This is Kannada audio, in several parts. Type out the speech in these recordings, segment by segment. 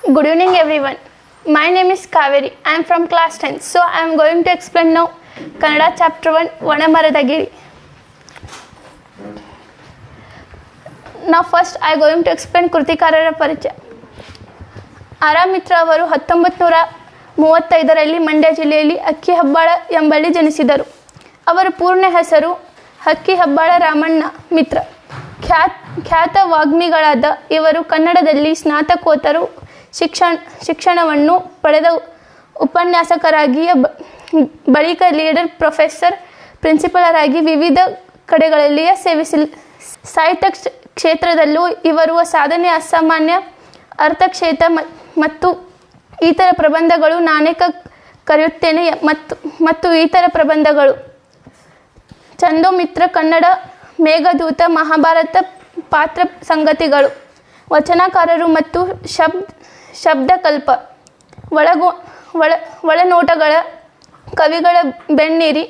Good evening, everyone. My name is Kaveri. I am from class 10. So, I am going to explain now Kannada chapter 1 Vanamaradagiri. Now, first, I am going to explain ಕೃತಿಕಾರರ ಪರಿಚಯ ಆರಾಮಿತ್ರ ಅವರು ಹತ್ತೊಂಬತ್ತು ನೂರ ಮೂವತ್ತೈದರಲ್ಲಿ ಮಂಡ್ಯ ಜಿಲ್ಲೆಯಲ್ಲಿ ಅಕ್ಕಿ ಹಬ್ಬಾಳ ಎಂಬಲ್ಲಿ ಜನಿಸಿದರು ಅವರ ಪೂರ್ಣ ಹೆಸರು ಹಕ್ಕಿ ಹಬ್ಬಾಳ ರಾಮಣ್ಣ ಮಿತ್ರ ಖ್ಯಾತ್ ಖ್ಯಾತ ವಾಗ್ಮಿಗಳಾದ ಇವರು ಕನ್ನಡದಲ್ಲಿ ಸ್ನಾತಕೋತ್ತರು ಶಿಕ್ಷಣ, ಶಿಕ್ಷಣವನ್ನು ಪಡೆದ ಉಪನ್ಯಾಸಕರಾಗಿಯ ಬಳಿಕ ಲೀಡರ್, ಪ್ರೊಫೆಸರ್, ಪ್ರಿನ್ಸಿಪಲರಾಗಿ ವಿವಿಧ ಕಡೆಗಳಲ್ಲಿಯೇ ಸೇವಿಸಿಲ್ ಸಾಹಿತ್ಯ ಕ್ಷೇತ್ರದಲ್ಲೂ ಇವರು ಸಾಧನೆ, ಅಸಾಮಾನ್ಯ ಅರ್ಥಕ್ಷೇತ್ರ ಮತ್ತು ಇತರ ಪ್ರಬಂಧಗಳು ನಾನೇಕ ಕರೆಯುತ್ತೇನೆ ಮತ್ತು ಮತ್ತು ಇತರ ಪ್ರಬಂಧಗಳು. ಚಂದೋಮಿತ್ರ, ಕನ್ನಡ, ಮೇಘದೂತ, ಮಹಾಭಾರತ ಪಾತ್ರ ಸಂಗತಿಗಳು. ವಚನಕಾರರು ಮತ್ತು ಶಬ್ದ ಶಬ್ದಕಲ್ಪ. ಒಳಗು, ಒಳ, ಒಳನೋಟಗಳ ಕವಿಗಳ ಬೆಣ್ಣೀರಿ,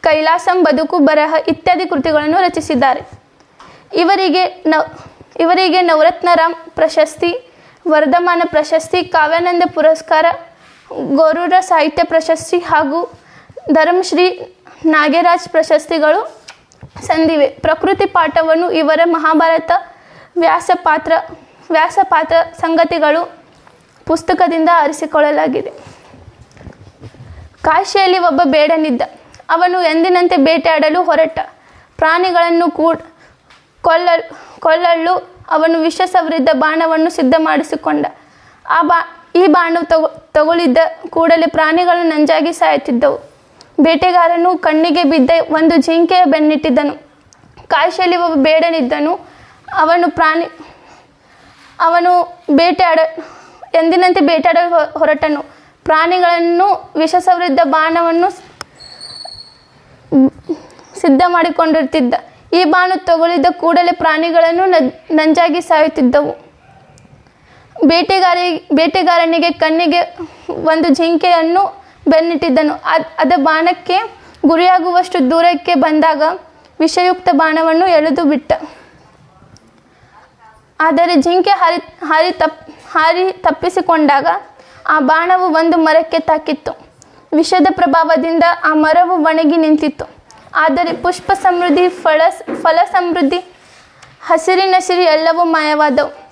ಕೈಲಾಸಂ ಬದುಕು ಬರಹ ಇತ್ಯಾದಿ ಕೃತಿಗಳನ್ನು ರಚಿಸಿದ್ದಾರೆ. ಇವರಿಗೆ ನವ್ ಇವರಿಗೆ ನವರತ್ನರಾಮ್ ಪ್ರಶಸ್ತಿ, ವರ್ಧಮಾನ ಪ್ರಶಸ್ತಿ, ಕಾವ್ಯಾನಂದ ಪುರಸ್ಕಾರ, ಗೋರೂರ ಸಾಹಿತ್ಯ ಪ್ರಶಸ್ತಿ ಹಾಗೂ ಧರ್ಮಶ್ರೀ ನಾಗರಾಜ್ ಪ್ರಶಸ್ತಿಗಳು ಸಂದಿವೆ. ಪ್ರಕೃತಿ ಪಾಠವನ್ನು ಇವರ ಮಹಾಭಾರತ ವ್ಯಾಸಪಾತ್ರ ವ್ಯಾಸಪಾತ್ರ ಸಂಗತಿಗಳು ಪುಸ್ತಕದಿಂದ ಆರಿಸಿಕೊಳ್ಳಲಾಗಿದೆ. ಕಾಶಿಯಲ್ಲಿ ಒಬ್ಬ ಬೇಡನಿದ್ದ. ಅವನು ಎಂದಿನಂತೆ ಬೇಟೆಯಾಡಲು ಹೊರಟ. ಪ್ರಾಣಿಗಳನ್ನು ಕೂಡ ಕೊಲ್ಲಲು ಕೊಲ್ಲಲು ಅವನು ವಿಷ ಬಾಣವನ್ನು ಸಿದ್ಧ ಮಾಡಿಸಿಕೊಂಡ ಆ ಬಾ, ಈ ಬಾಣ ತಗೊ ಕೂಡಲೇ ಪ್ರಾಣಿಗಳು ನಂಜಾಗಿ ಸಾಯುತ್ತಿದ್ದವು. ಬೇಟೆಗಾರನು ಕಣ್ಣಿಗೆ ಬಿದ್ದ ಒಂದು ಜಿಂಕೆಯ ಬೆನ್ನಿಟ್ಟಿದ್ದನು. ಕಾಶಿಯಲ್ಲಿ ಒಬ್ಬ ಬೇಡನಿದ್ದನು. ಅವನು ಪ್ರಾಣಿ, ಅವನು ಬೇಟೆಯಾಡ ಎಂದಿನಂತೆ ಬೇಟಾಡಲು ಹೊರಟನು. ಪ್ರಾಣಿಗಳನ್ನು ವಿಷಸವೃದ್ಧ ಬಾಣವನ್ನು ಸಿದ್ಧ ಮಾಡಿಕೊಂಡಿರುತ್ತಿದ್ದ ಈ ಬಾಣ ತಗೊಳಿದ ಕೂಡಲೇ ಪ್ರಾಣಿಗಳನ್ನು ನಂಜಾಗಿ ಸಾಯುತ್ತಿದ್ದವು. ಬೇಟೆಗಾರಿ, ಬೇಟೆಗಾರನಿಗೆ ಕಣ್ಣಿಗೆ ಒಂದು ಜಿಂಕೆಯನ್ನು ಬೆನ್ನಿಟ್ಟಿದ್ದನು. ಅದು, ಅದ ಬಾಣಕ್ಕೆ ಗುರಿಯಾಗುವಷ್ಟು ದೂರಕ್ಕೆ ಬಂದಾಗ ವಿಷಯುಕ್ತ ಬಾಣವನ್ನು ಎಳೆದು ಬಿಟ್ಟ ಆದರೆ ಜಿಂಕೆ ಹಾರಿ ಹಾರಿ ತಪ್ ಹಾರಿ ತಪ್ಪಿಸಿಕೊಂಡಾಗ ಆ ಬಾಣವು ಒಂದು ಮರಕ್ಕೆ ತಾಕಿತ್ತು. ವಿಷದ ಪ್ರಭಾವದಿಂದ ಆ ಮರವು ಒಣಗಿ ನಿಂತಿತ್ತು. ಆದರೆ ಪುಷ್ಪ ಸಮೃದ್ಧಿ ಫಳ ಫಲ ಸಮೃದ್ಧಿ ಹಸಿರಿನಸಿರಿ ಎಲ್ಲವೂ ಮಾಯವಾದವು.